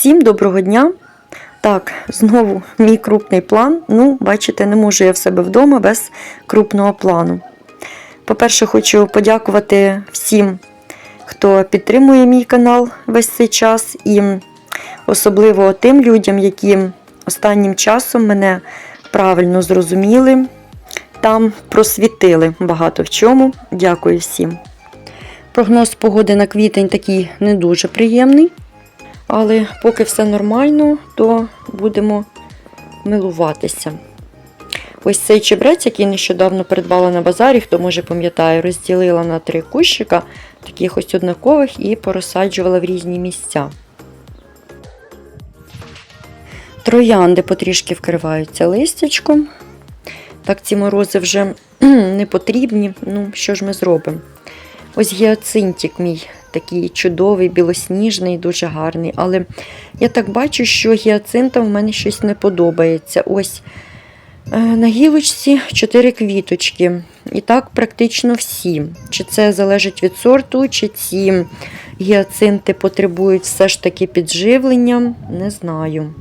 Всім доброго дня! Так, знову мій крупний план. Ну, бачите, не можу я в себе вдома без крупного плану. По-перше, хочу подякувати всім, хто підтримує мій канал весь цей час, і особливо тим людям, які останнім часом мене правильно зрозуміли, там просвітили багато в чому. Дякую всім. Прогноз погоди на квітень такий не дуже приємний. Але поки все нормально, то будемо милуватися. Ось цей чебрець, який нещодавно придбала на базарі, хто може пам'ятає, розділила на три кущика, таких ось однакових, і порозсаджувала в різні місця. Троянди потрішки вкриваються листячком. Так, ці морози вже не потрібні. Ну, що ж ми зробимо? Ось гіацинтик мій такий чудовий, білосніжний, дуже гарний. Але я так бачу, що гіацинтам в мене щось не подобається. Ось е, на гілочці 4 квіточки. І так практично всі. Чи це залежить від сорту, чи ці гіацинти потребують все ж таки підживлення, не знаю.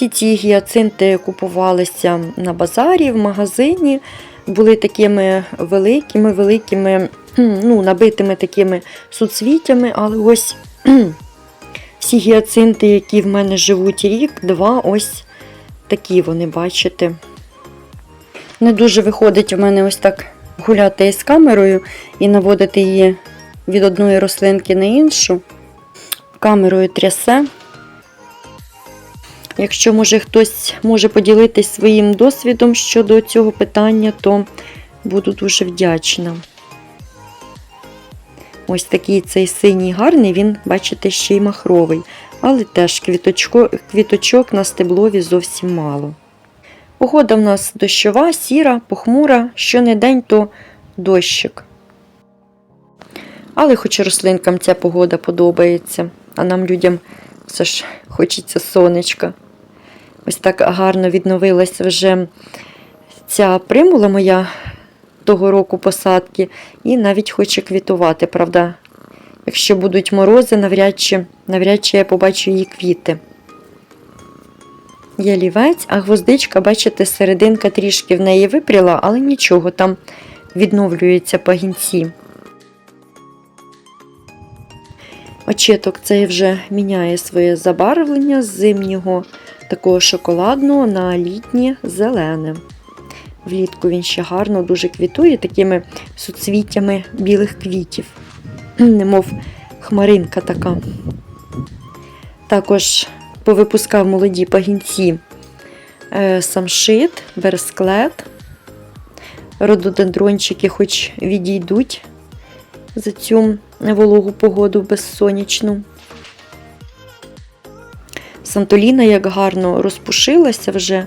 Всі ці гіацинти купувалися на базарі, в магазині, були такими великими, великими, ну, набитими такими суцвіттями, але ось всі гіацинти, які в мене живуть рік, два, ось такі вони, бачите. Не дуже виходить у мене ось так гуляти із камерою і наводити її від одної рослинки на іншу. Камерою трясе. Якщо може хтось може поділитись своїм досвідом щодо цього питання, то буду дуже вдячна. Ось такий цей синій гарний, він, бачите, ще й махровий, але теж квіточко, квіточок на стеблові зовсім мало. Погода в нас дощова, сіра, похмура, що не день, то дощик. Але хоч рослинкам ця погода подобається, а нам людям все ж хочеться сонечка. Ось так гарно відновилася вже ця примула моя того року посадки, і навіть хоче квітувати, правда. Якщо будуть морози, навряд чи, навряд чи я побачу її квіти. Є лівець, а гвоздичка, бачите, серединка трішки в неї випріла, але нічого, там відновлюються пагінці. Очеток цей вже міняє своє забарвлення з зимнього такого шоколадного на літнє зелене. Влітку він ще гарно дуже квітує такими суцвіттями білих квітів, немов хмаринка така. Також повипускав молоді пагінці е, самшит, бересклет. Рододендрончики хоч відійдуть за цю вологу погоду безсонячну. Сантоліна як гарно розпушилася вже.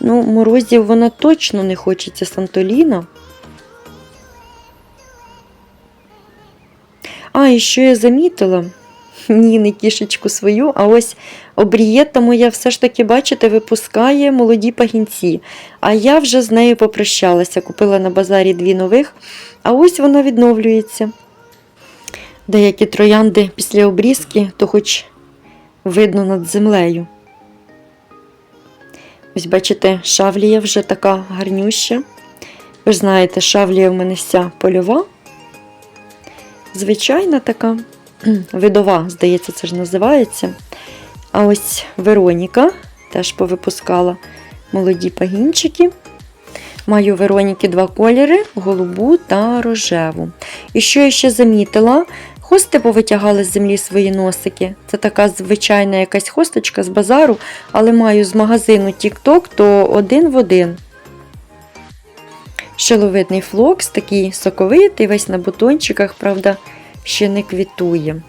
Ну, морозів вона точно не хочеться Сантоліна. А, і що я замітила? Ні, не кішечку свою, а ось обрієта моя все ж таки, бачите, випускає молоді пагінці. А я вже з нею попрощалася, купила на базарі дві нових, а ось вона відновлюється. Деякі троянди після обрізки, то хоч видно над землею. Ось, бачите, шавлія вже така гарнюща. Ви ж знаєте, шавлія в мене вся польова. Звичайна така, видова, здається, це ж називається. А ось Вероніка теж повипускала молоді пагінчики. Маю Вероніки два кольори голубу та рожеву. І що я ще замітила? Хости повитягали з землі свої носики. Це така звичайна якась хосточка з базару, але маю з магазину TikTok, то один в один. Шиловидний флокс, такий соковитий, весь на бутончиках, правда, ще не квітує.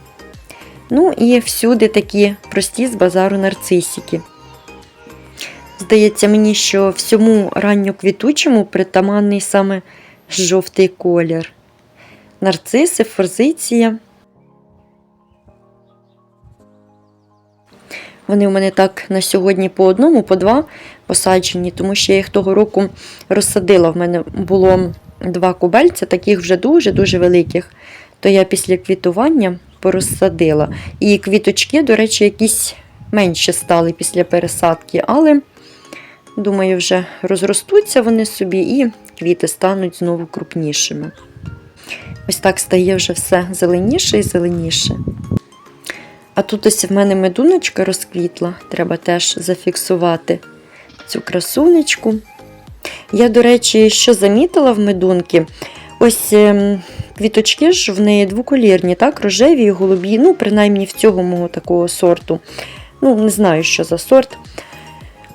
Ну і всюди такі прості з базару нарцисики. Здається мені, що всьому ранньоквітучому притаманний саме жовтий колір. Нарциси, форзиція. Вони у мене так на сьогодні по одному, по два посаджені, тому що я їх того року розсадила. В мене було два кубельця, таких вже дуже-дуже великих. то я після квітування порозсадила. І квіточки, до речі, якісь менші стали після пересадки, але, думаю, вже розростуться вони собі і квіти стануть знову крупнішими. Ось так стає вже все зеленіше і зеленіше. А тут ось в мене медуночка розквітла, треба теж зафіксувати цю красунечку. Я, до речі, що замітила в медунки, ось ем, квіточки ж в неї двоколірні, так, рожеві і голубі, ну, принаймні в цього мого такого сорту. Ну, не знаю, що за сорт.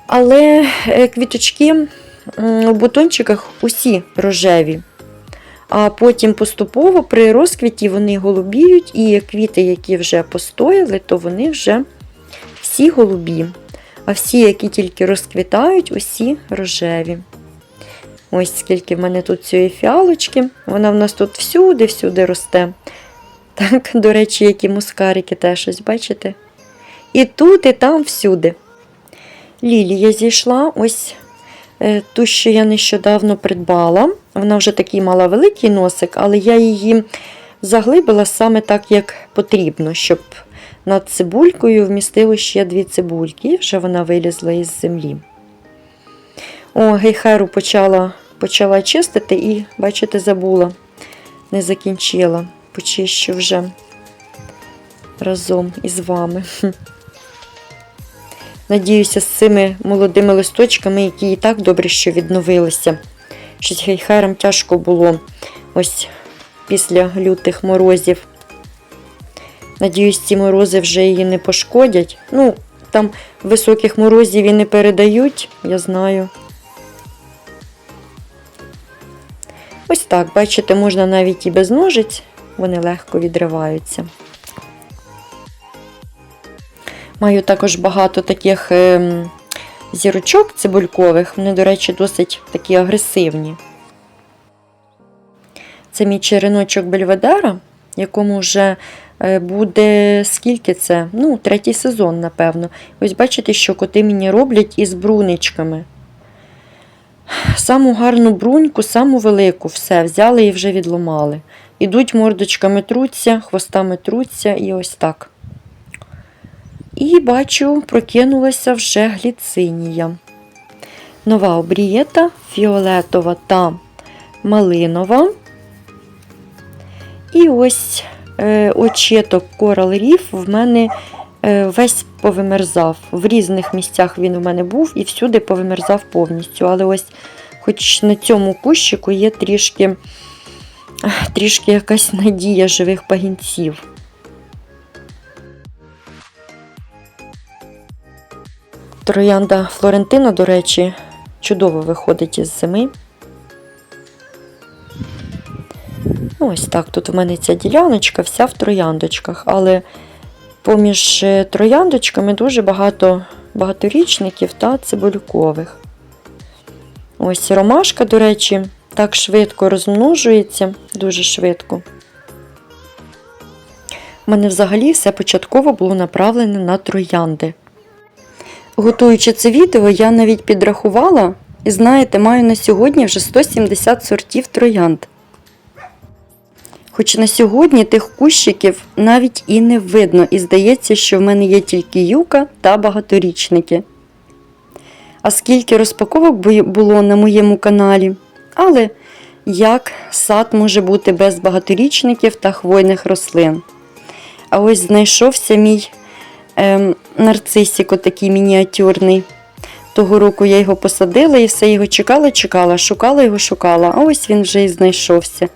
Але е, квіточки у бутончиках усі рожеві. А потім поступово при розквіті вони голубіють, і квіти, які вже постояли, то вони вже всі голубі. А всі, які тільки розквітають, усі рожеві. Ось скільки в мене тут цієї фіалочки. Вона в нас тут всюди-всюди росте. Так, до речі, які мускарики теж ось, бачите? І тут, і там всюди. Лілія зійшла, ось е, ту, що я нещодавно придбала. Вона вже такий мала великий носик, але я її заглибила саме так, як потрібно, щоб над цибулькою вмістило ще дві цибульки, і вже вона вилізла із землі. О, гейхеру почала, почала чистити і, бачите, забула, не закінчила. Почищу вже разом із вами. Надіюся, з цими молодими листочками, які і так добре, що відновилися. Щось гейхерам тяжко було ось після лютих морозів. Надіюсь, ці морози вже її не пошкодять. Ну, там високих морозів і не передають, я знаю. Ось так, бачите, можна навіть і без ножиць, вони легко відриваються. Маю також багато таких ем, зірочок цибулькових, вони, до речі, досить такі агресивні. Це мій череночок Бельведера, якому вже е, буде скільки це? Ну, третій сезон, напевно. Ось бачите, що коти мені роблять із бруничками. Саму гарну бруньку, саму велику, все, взяли і вже відломали. Ідуть мордочками труться, хвостами труться і ось так. І бачу, прокинулася вже гліцинія. Нова обрієта, фіолетова та малинова. І ось е, очеток Coral Reef в мене е, весь повимерзав. В різних місцях він у мене був і всюди повимерзав повністю. Але ось, хоч на цьому кущику є трішки, трішки якась надія живих пагінців. Троянда Флорентина, до речі, чудово виходить із зими. Ну, Ось так. Тут у мене ця діляночка вся в трояндочках, але поміж е, трояндочками дуже багато багаторічників та цибулькових. Ось ромашка, до речі, так швидко розмножується, дуже швидко. У мене взагалі все початково було направлене на троянди. Готуючи це відео, я навіть підрахувала, і знаєте, маю на сьогодні вже 170 сортів троянд. Хоч на сьогодні тих кущиків навіть і не видно, і здається, що в мене є тільки юка та багаторічники. А скільки розпаковок було на моєму каналі. Але як сад може бути без багаторічників та хвойних рослин? А ось знайшовся мій ем, нарцисик, отакий мініатюрний. Того року я його посадила і все його чекала, чекала, шукала його, шукала, а ось він вже і знайшовся.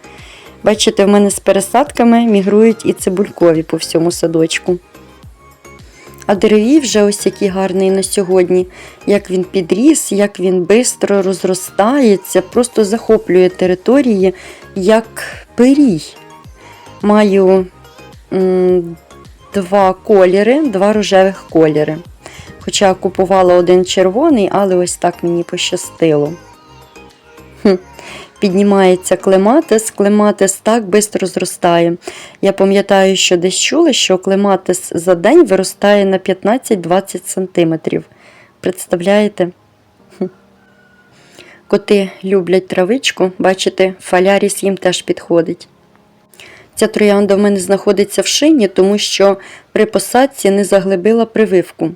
Бачите, в мене з пересадками мігрують і цибулькові по всьому садочку. А деревій вже ось який гарний на сьогодні. Як він підріс, як він швидко розростається, просто захоплює території, як пирій. Маю два кольори, два рожевих кольори. Хоча купувала один червоний, але ось так мені пощастило. Піднімається клематис, клематис так швидко зростає. Я пам'ятаю, що десь чули, що клематис за день виростає на 15-20 см. Представляєте? Коти люблять травичку, бачите, фаляріс їм теж підходить. Ця троянда в мене знаходиться в шині, тому що при посадці не заглибила прививку.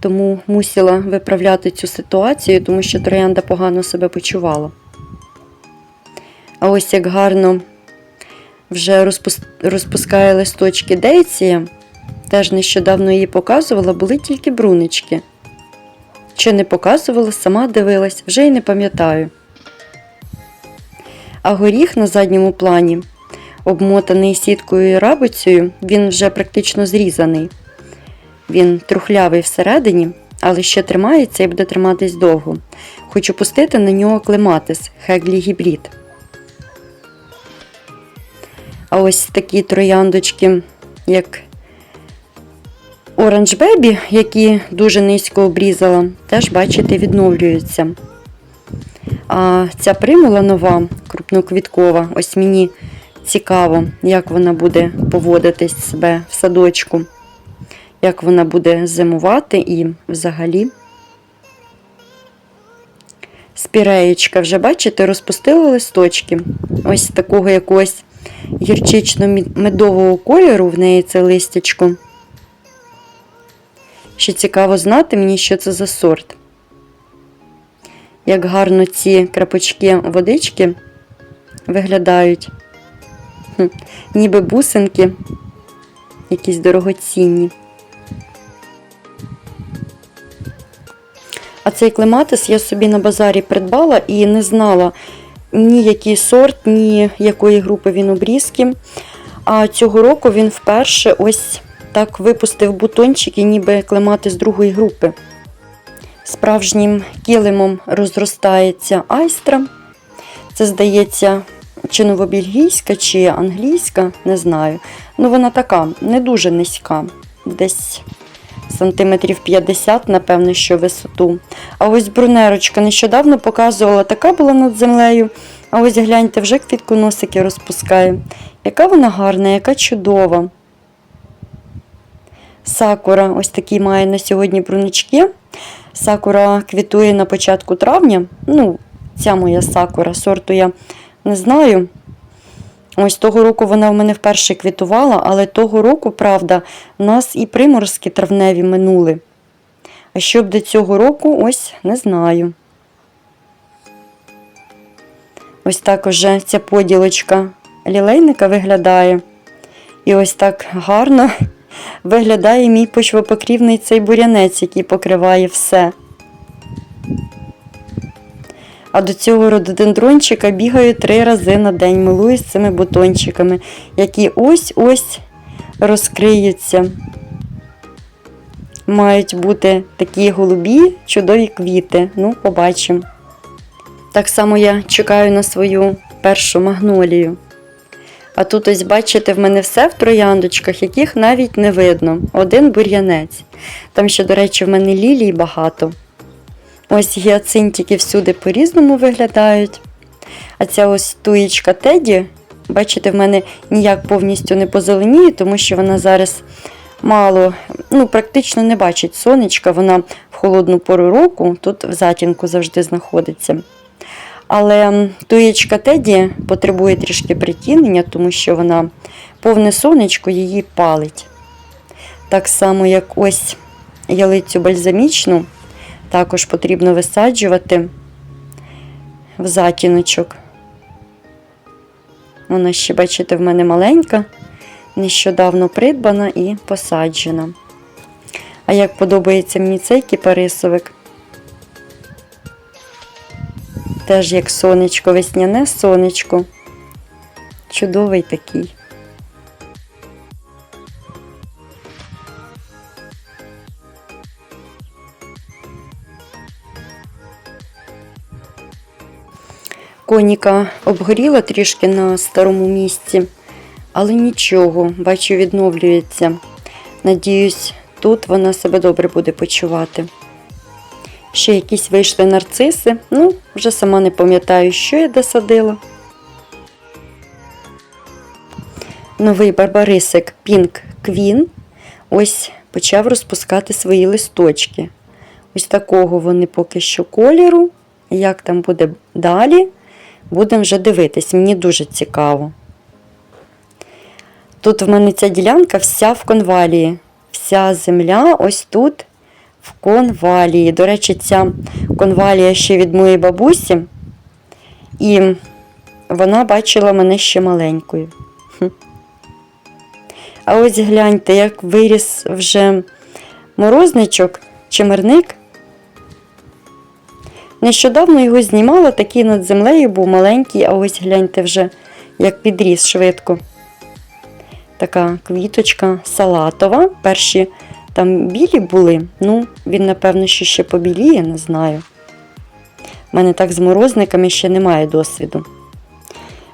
Тому мусила виправляти цю ситуацію, тому що троянда погано себе почувала. А ось як гарно вже розпускає листочки дейція, теж нещодавно її показувала, були тільки брунички. Чи не показувала, сама дивилась, вже й не пам'ятаю. А горіх на задньому плані, обмотаний сіткою і рабицею, він вже практично зрізаний. Він трухлявий всередині, але ще тримається і буде триматись довго. Хочу пустити на нього клематис Хеглі гібрид. А ось такі трояндочки, як Orange Baby, які дуже низько обрізала, теж, бачите, відновлюються. А ця примула нова, крупноквіткова, ось мені цікаво, як вона буде поводитись себе в садочку, як вона буде зимувати і взагалі. Спіреєчка, вже бачите, розпустила листочки. Ось такого якогось гірчично-медового кольору в неї це листячко. Ще цікаво знати мені, що це за сорт. Як гарно ці крапочки водички виглядають. Хм, ніби бусинки, якісь дорогоцінні. А цей клематис я собі на базарі придбала і не знала ні який сорт, ні якої групи він обрізки. А цього року він вперше ось так випустив бутончики, ніби клематис другої групи. Справжнім килимом розростається айстра. Це, здається, чи новобельгійська, чи англійська, не знаю. Ну, вона така, не дуже низька. Десь сантиметрів 50, напевно, що висоту. А ось брунерочка нещодавно показувала, така була над землею. А ось гляньте, вже квітконосики розпускає. Яка вона гарна, яка чудова. Сакура, ось такі має на сьогодні брунички. Сакура квітує на початку травня. Ну, ця моя сакура, сорту я не знаю. Ось того року вона в мене вперше квітувала, але того року, правда, у нас і приморозки травневі минули. А що б до цього року, ось не знаю. Ось так уже ця поділочка лілейника виглядає. І ось так гарно виглядає мій почвопокрівний цей бурянець, який покриває все. А до цього рододендрончика бігаю три рази на день, милуюсь цими бутончиками, які ось-ось розкриються. Мають бути такі голубі, чудові квіти. Ну, побачимо. Так само я чекаю на свою першу магнолію. А тут ось, бачите, в мене все в трояндочках, яких навіть не видно. Один бур'янець. Там ще, до речі, в мене лілій багато. Ось гіацинтики всюди по-різному виглядають. А ця ось туєчка Теді, бачите, в мене ніяк повністю не позеленіє, тому що вона зараз мало, ну, практично не бачить сонечка, вона в холодну пору року, тут в затінку завжди знаходиться. Але туєчка Теді потребує трішки притінення, тому що вона повне сонечко її палить. Так само, як ось ялицю бальзамічну, також потрібно висаджувати в затіночок. Вона ще, бачите, в мене маленька, нещодавно придбана і посаджена. А як подобається мені цей кіпарисовик, теж як сонечко, весняне сонечко. Чудовий такий. Коніка обгоріла трішки на старому місці, але нічого, бачу, відновлюється. Надіюсь, тут вона себе добре буде почувати. Ще якісь вийшли нарциси, ну, вже сама не пам'ятаю, що я досадила. Новий барбарисик Pink Queen ось почав розпускати свої листочки. Ось такого вони поки що кольору. Як там буде далі, будемо вже дивитись. Мені дуже цікаво. Тут в мене ця ділянка вся в конвалії. Вся земля ось тут в конвалії. До речі, ця конвалія ще від моєї бабусі. І вона бачила мене ще маленькою. А ось гляньте, як виріс вже морозничок, чимерник. Нещодавно його знімала, такий над землею був маленький, а ось гляньте вже, як підріс швидко. Така квіточка салатова. Перші там білі були, ну, він, напевно, що ще побіліє, не знаю. У мене так з морозниками ще немає досвіду.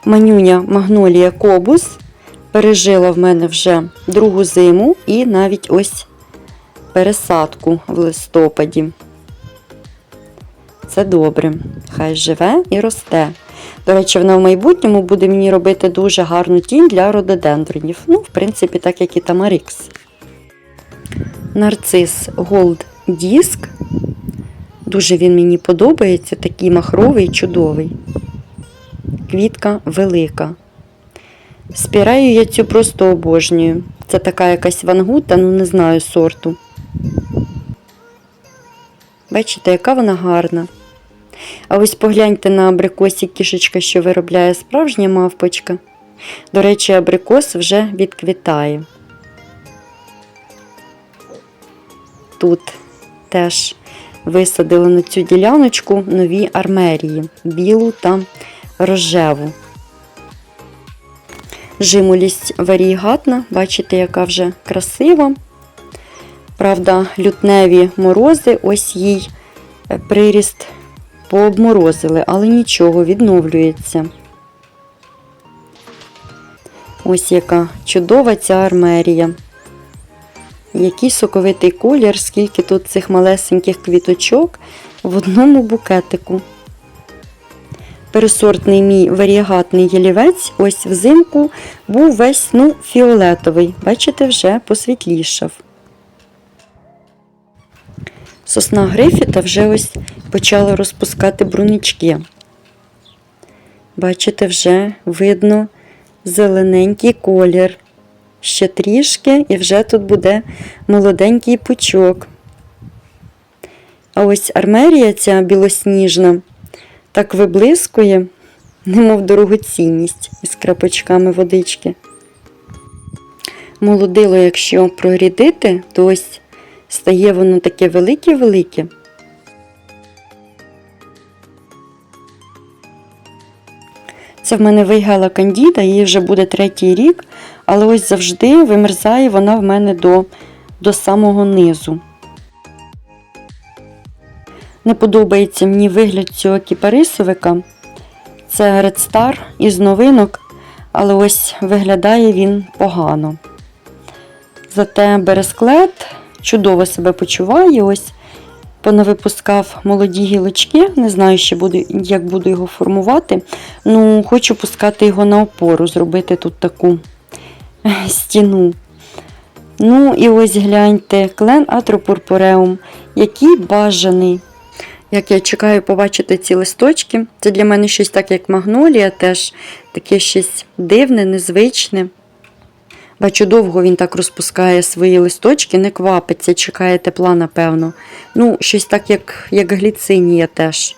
Манюня Магнолія Кобус пережила в мене вже другу зиму і навіть ось пересадку в листопаді. Це добре. Хай живе і росте. До речі, вона в майбутньому буде мені робити дуже гарну тінь для рододендронів. Ну, в принципі, так як і Тамарікс. Нарцис Gold Disc. Дуже він мені подобається, такий махровий, чудовий. Квітка велика. Спіраю я цю просто обожнюю. Це така якась вангута, ну не знаю сорту. Бачите, яка вона гарна. А ось погляньте на абрикосі кішечка, що виробляє справжня мавпочка. До речі, абрикос вже відквітає. Тут теж висадили на цю діляночку нові армерії білу та рожеву. Жимолість варігатна, бачите, яка вже красива. Правда, лютневі морози, ось їй е, приріст пообморозили, але нічого, відновлюється. Ось яка чудова ця армерія. Який соковитий колір, скільки тут цих малесеньких квіточок в одному букетику. Пересортний мій варіагатний ялівець ось взимку був весь ну, фіолетовий. Бачите, вже посвітлішав. Сосна Грифіта вже ось почала розпускати брунички. Бачите, вже видно зелененький колір. Ще трішки, і вже тут буде молоденький пучок. А ось армерія ця білосніжна так виблискує, немов дорогоцінність із крапочками водички. Молодило, якщо прорідити, то ось стає воно таке велике-велике. Це в мене вийгала кандіда, їй вже буде третій рік, але ось завжди вимерзає вона в мене до, до самого низу. Не подобається мені вигляд цього кіпарисовика. Це Red Star із новинок, але ось виглядає він погано. Зате бересклет чудово себе почуває. Ось понавипускав молоді гілочки. Не знаю, ще буду, як буду його формувати. Ну, Хочу пускати його на опору, зробити тут таку стіну. Ну, і ось гляньте, клен атропурпуреум, який бажаний. Як я чекаю побачити ці листочки, це для мене щось так, як магнолія, теж таке щось дивне, незвичне. Бачу, довго він так розпускає свої листочки, не квапиться, чекає тепла, напевно. Ну, щось так, як як гліцинія теж.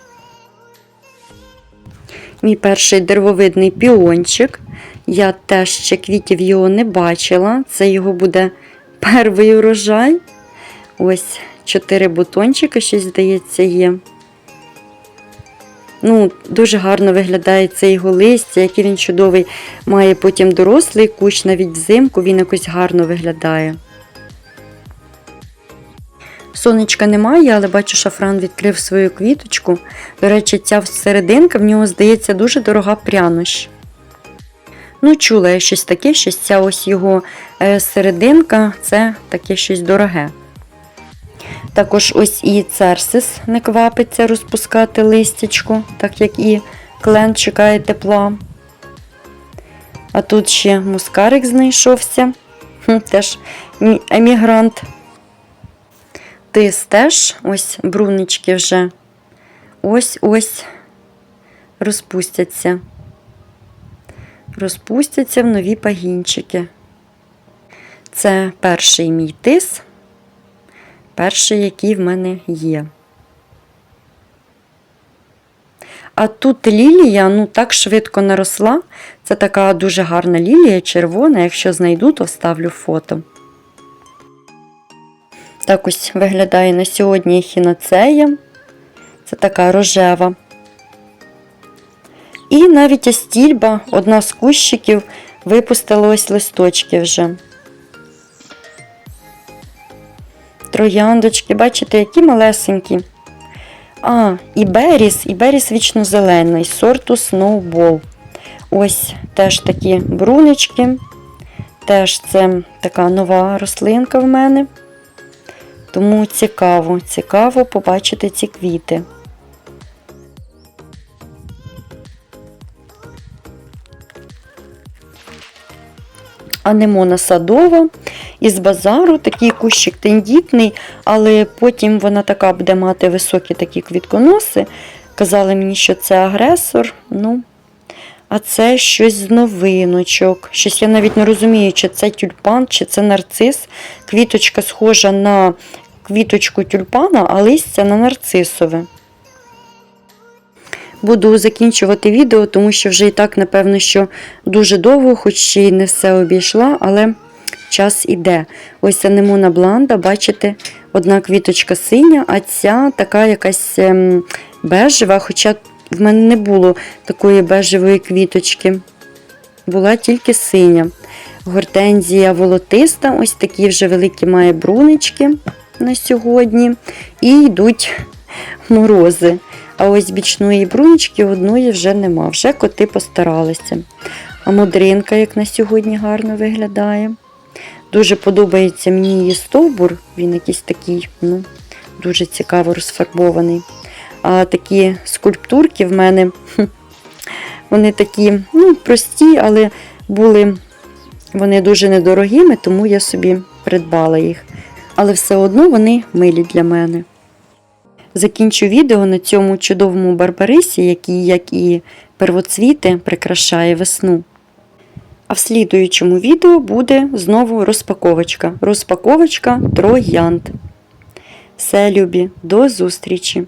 Мій перший деревовидний піончик. Я теж ще квітів його не бачила. Це його буде перший урожай. Ось чотири бутончики, щось, здається, є. Ну, Дуже гарно виглядає це його листя, який він чудовий, має потім дорослий кущ, навіть взимку він якось гарно виглядає. Сонечка немає, але бачу, шафран відкрив свою квіточку. До речі, ця серединка в нього, здається, дуже дорога прянощ. Ну, чула я щось таке, що ця ось його е, серединка це таке щось дороге. Також ось і церсис не квапиться розпускати листячко, так як і клен чекає тепла. А тут ще мускарик знайшовся, теж емігрант. Тис теж ось брунички вже ось-ось розпустяться. Розпустяться в нові пагінчики. Це перший мій тис, перший, який в мене є. А тут лілія ну так швидко наросла. Це така дуже гарна лілія, червона. Якщо знайду, то вставлю фото. Так ось виглядає на сьогодні хіноцея. Це така рожева. І навіть астільба, одна з кущиків, випустила ось листочки вже. Трояндочки, бачите, які малесенькі. А, і беріс, і беріс вічно зелений, сорту Snowball. Ось теж такі брунички. Теж це така нова рослинка в мене. Тому цікаво, цікаво побачити ці квіти. Анемона садова із базару, такий кущик тендітний, але потім вона така буде мати високі такі квітконоси. Казали мені, що це агресор. Ну, а це щось з новиночок. Щось я навіть не розумію, чи це тюльпан, чи це нарцис. Квіточка схожа на квіточку тюльпана, а листя на нарцисове. Буду закінчувати відео, тому що вже і так, напевно, що дуже довго, хоч й не все обійшла, але час іде. Ось анемона бланда, бачите, одна квіточка синя, а ця така якась ем, бежева, хоча в мене не було такої бежевої квіточки. Була тільки синя. Гортензія волотиста, ось такі вже великі має брунички на сьогодні. І йдуть морози. А ось бічної брунички одної вже нема. Вже коти постаралися. А модринка, як на сьогодні, гарно виглядає. Дуже подобається мені її стовбур, він якийсь такий, ну, дуже цікаво розфарбований. А такі скульптурки в мене, вони такі, ну, прості, але були вони дуже недорогими, тому я собі придбала їх. Але все одно вони милі для мене. Закінчу відео на цьому чудовому барбарисі, який, як і первоцвіти, прикрашає весну. А в слідуючому відео буде знову розпаковочка. Розпаковочка троянд. Все, любі, до зустрічі!